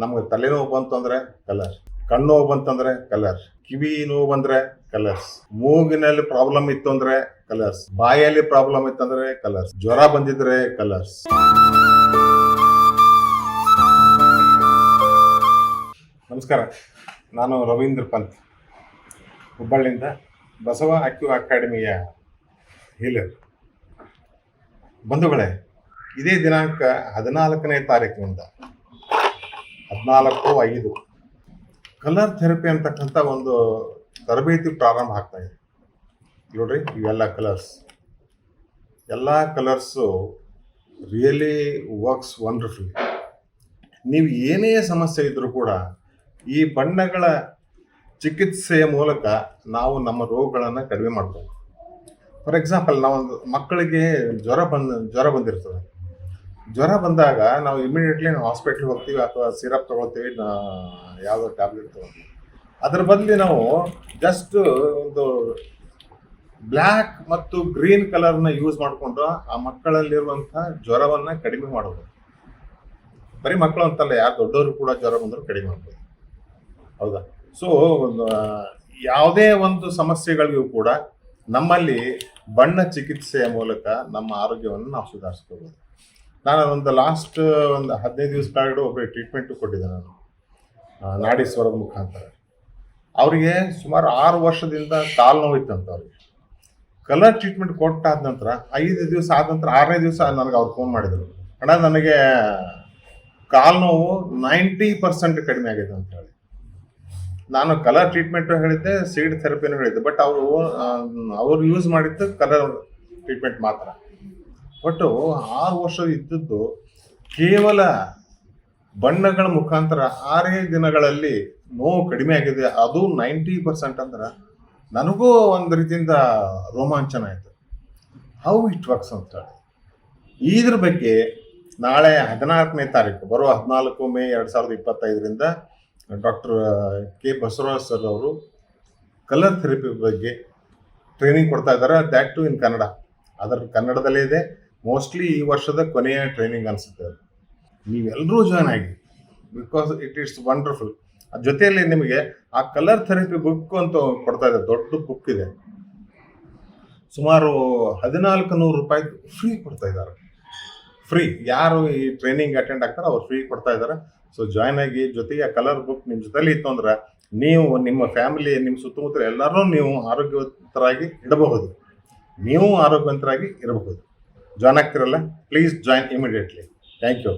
ನಮ್ಗೆ ತಲೆನೋವು ಬಂತು ಅಂದರೆ ಕಲರ್ ಕಣ್ಣು ನೋವು ಬಂತಂದ್ರೆ ಕಲರ್ ಕಿವಿ ನೋವು ಬಂದ್ರೆ ಕಲರ್ಸ್ ಮೂಗಿನಲ್ಲಿ ಪ್ರಾಬ್ಲಮ್ ಇತ್ತು ಅಂದ್ರೆ ಕಲರ್ಸ್ ಬಾಯಲ್ಲಿ ಪ್ರಾಬ್ಲಮ್ ಇತ್ತಂದ್ರೆ ಕಲರ್ಸ್ ಜ್ವರ ಬಂದಿದ್ರೆ ಕಲರ್ಸ್ ನಮಸ್ಕಾರ, ನಾನು ರವೀಂದ್ರ ಪಂತ್, ಹುಬ್ಬಳ್ಳಿಯಿಂದ ಬಸವ ಅಕ್ಯು ಅಕಾಡೆಮಿಯ ಹೀಲರ್ ಬಂಧುಗಳೇ, ಇದೇ ದಿನಾಂಕ ಹದಿನಾಲ್ಕನೇ ತಾರೀಕಿನಿಂದ ಹದಿನಾಲ್ಕು, ಐದು. ಕಲರ್ ಥೆರಪಿ ಅಂತಕ್ಕಂಥ ಒಂದು ತರಬೇತಿ ಪ್ರಾರಂಭ ಆಗ್ತಾ ಇದೆ. ನೋಡ್ರಿ, ಇವೆಲ್ಲ ಕಲರ್ಸ್ ಎಲ್ಲ ಕಲರ್ಸು ರಿಯಲಿ ವರ್ಕ್ಸ್ ವಂಡರ್ಫುಲ್ ನೀವು ಏನೇ ಸಮಸ್ಯೆ ಇದ್ದರೂ ಕೂಡ ಈ ಬಣ್ಣಗಳ ಚಿಕಿತ್ಸೆಯ ಮೂಲಕ ನಾವು ನಮ್ಮ ರೋಗಗಳನ್ನು ಕಡಿಮೆ ಮಾಡ್ಬೋದು. ಫಾರ್ ಎಕ್ಸಾಂಪಲ್ ನಾವೊಂದು ಮಕ್ಕಳಿಗೆ ಜ್ವರ ಬಂದ, ಜ್ವರ ಬಂದಿರ್ತದೆ. ಜ್ವರ ಬಂದಾಗ ನಾವು ಇಮಿಡಿಯೇಟ್ಲಿ ನಾವು ಹಾಸ್ಪಿಟ್ಲ್ಗೆ ಹೋಗ್ತೀವಿ ಅಥವಾ ಸಿರಪ್ ತೊಗೊಳ್ತೀವಿ ಯಾವುದೋ ಟ್ಯಾಬ್ಲೆಟ್ ತೊಗೊಳ್ತೀವಿ. ಅದ್ರ ಬದಲಿ ನಾವು ಜಸ್ಟ್ ಒಂದು ಬ್ಲ್ಯಾಕ್ ಮತ್ತು ಗ್ರೀನ್ ಕಲರ್ನ ಯೂಸ್ ಮಾಡಿಕೊಂಡು ಆ ಮಕ್ಕಳಲ್ಲಿರುವಂಥ ಜ್ವರವನ್ನು ಕಡಿಮೆ ಮಾಡಬಹುದು ಬರೀ ಮಕ್ಕಳು ಅಂತಲ್ಲ, ಯಾರು ದೊಡ್ಡವರು ಕೂಡ ಜ್ವರ ಬಂದರೂ ಕಡಿಮೆ ಮಾಡ್ಬೋದು. ಹೌದಾ? ಸೊ ಯಾವುದೇ ಒಂದು ಸಮಸ್ಯೆಗಳಿಗೂ ಕೂಡ ನಮ್ಮಲ್ಲಿ ಬಣ್ಣ ಚಿಕಿತ್ಸೆಯ ಮೂಲಕ ನಮ್ಮ ಆರೋಗ್ಯವನ್ನು ನಾವು ಸುಧಾರಿಸ್ಕೋಬೋದು. ನಾನು ಒಂದು ಲಾಸ್ಟ್ ಒಂದು ಹದಿನೈದು ದಿವಸ ಕೆಳಗಡೆ ಒಬ್ಬರಿಗೆ ಟ್ರೀಟ್ಮೆಂಟು ಕೊಟ್ಟಿದ್ದೆ ನಾನು. ನಾಡಿ ಸ್ವರದ ಮುಖಾಂತರ. ಅವರಿಗೆ ಸುಮಾರು ಆರು ವರ್ಷದಿಂದ ಕಾಲು ನೋವಿತ್ತಂತ ಅವ್ರಿಗೆ. ಕಲರ್ ಟ್ರೀಟ್ಮೆಂಟ್ ಕೊಟ್ಟಾದ ನಂತರ ಐದು ದಿವಸ ಆದ ನಂತರ ಆರನೇ ದಿವಸ ನನಗೆ ಅವ್ರು ಫೋನ್ ಮಾಡಿದರು. ಅಣ್ಣ, ನನಗೆ ಕಾಲು ನೋವು ನೈಂಟಿ ಪರ್ಸೆಂಟ್ ಕಡಿಮೆ ಆಗಿದೆ ಅಂತ ಹೇಳಿ. ನಾನು ಕಲರ್ ಟ್ರೀಟ್ಮೆಂಟ್ ಹೇಳಿದ್ದೆ ಸೀಡ್ ಥೆರಪಿನೂ ಹೇಳಿದ್ದೆ ಬಟ್ ಅವರು ಅವ್ರು ಯೂಸ್ ಮಾಡಿದ್ದು ಕಲರ್ ಟ್ರೀಟ್ಮೆಂಟ್ ಮಾತ್ರ. ಬಟ್ ಆರು ವರ್ಷ ಇದ್ದದ್ದು ಕೇವಲ ಬಣ್ಣಗಳ ಮುಖಾಂತರ ಆರೇ ದಿನಗಳಲ್ಲಿ ನೋವು ಕಡಿಮೆ ಆಗಿದೆ. ಅದು ನೈಂಟಿ ಪರ್ಸೆಂಟ್ ಅಂದ್ರೆ ನನಗೂ ಒಂದು ರೀತಿಯಿಂದ ರೋಮಾಂಚನ ಆಯಿತು. ಹೌ ಇಟ್ ವರ್ಕ್ಸ್ ಅಂತ ಹೇಳಿ. ಇದ್ರ ಬಗ್ಗೆ ನಾಳೆ ಹದಿನಾಲ್ಕನೇ ತಾರೀಕು, ಬರುವ ಹದಿನಾಲ್ಕು ಮೇ ಎರಡು ಸಾವಿರದ ಇಪ್ಪತ್ತೈದರಿಂದ ಡಾಕ್ಟರ್ ಕೆ ಬಸವರಾಜ್ ಸರ್ ಅವರು ಕಲರ್ ಥೆರಪಿ ಬಗ್ಗೆ ಟ್ರೈನಿಂಗ್ ಕೊಡ್ತಾ ಇದ್ದಾರೆ. ದ್ಯಾಟ್ ಟು ಇನ್ ಕನ್ನಡ ಅದರ ಕನ್ನಡದಲ್ಲೇ ಇದೆ. ಮೋಸ್ಟ್ಲಿ ಈ ವರ್ಷದ ಕೊನೆಯ ಟ್ರೈನಿಂಗ್ ಅನಿಸುತ್ತೆ ಅದು. ನೀವೆಲ್ಲರೂ ಜಾಯ್ನ್ ಆಗಿ ಬಿಕಾಸ್ ಇಟ್ ಇಟ್ಸ್ ವಂಡರ್ಫುಲ್ ಅದ್ರ ಜೊತೆಯಲ್ಲಿ ನಿಮಗೆ ಆ ಕಲರ್ ಥೆರಪಿ ಬುಕ್ ಅಂತ ಕೊಡ್ತಾ ಇದೆ ದೊಡ್ಡ ಬುಕ್ ಇದೆ. ಸುಮಾರು ಹದಿನಾಲ್ಕು ನೂರು ರೂಪಾಯಿ ಫ್ರೀ ಕೊಡ್ತಾ ಇದ್ದಾರೆ. ಫ್ರೀ ಯಾರು ಈ ಟ್ರೈನಿಂಗ್ ಅಟೆಂಡ್ ಆಗ್ತಾರೆ ಅವ್ರು ಫ್ರೀ ಕೊಡ್ತಾ ಇದ್ದಾರೆ. ಸೊ ಜಾಯ್ನ್ ಆಗಿ ಜೊತೆಗೆ ಆ ಕಲರ್ ಬುಕ್ ನಿಮ್ಮ ಜೊತೆಲಿ ಇತ್ತು ಅಂದ್ರೆ ನೀವು, ನಿಮ್ಮ ಫ್ಯಾಮಿಲಿ ನಿಮ್ಮ ಸುತ್ತಮುತ್ತ ಎಲ್ಲರೂ ನೀವು ಆರೋಗ್ಯವಂತರಾಗಿ ಇಡಬಹುದು. ನೀವು ಆರೋಗ್ಯವಂತರಾಗಿ ಇರಬಹುದು. Join ಆಗ್ತಿರಲ್ಲ please join immediately thank you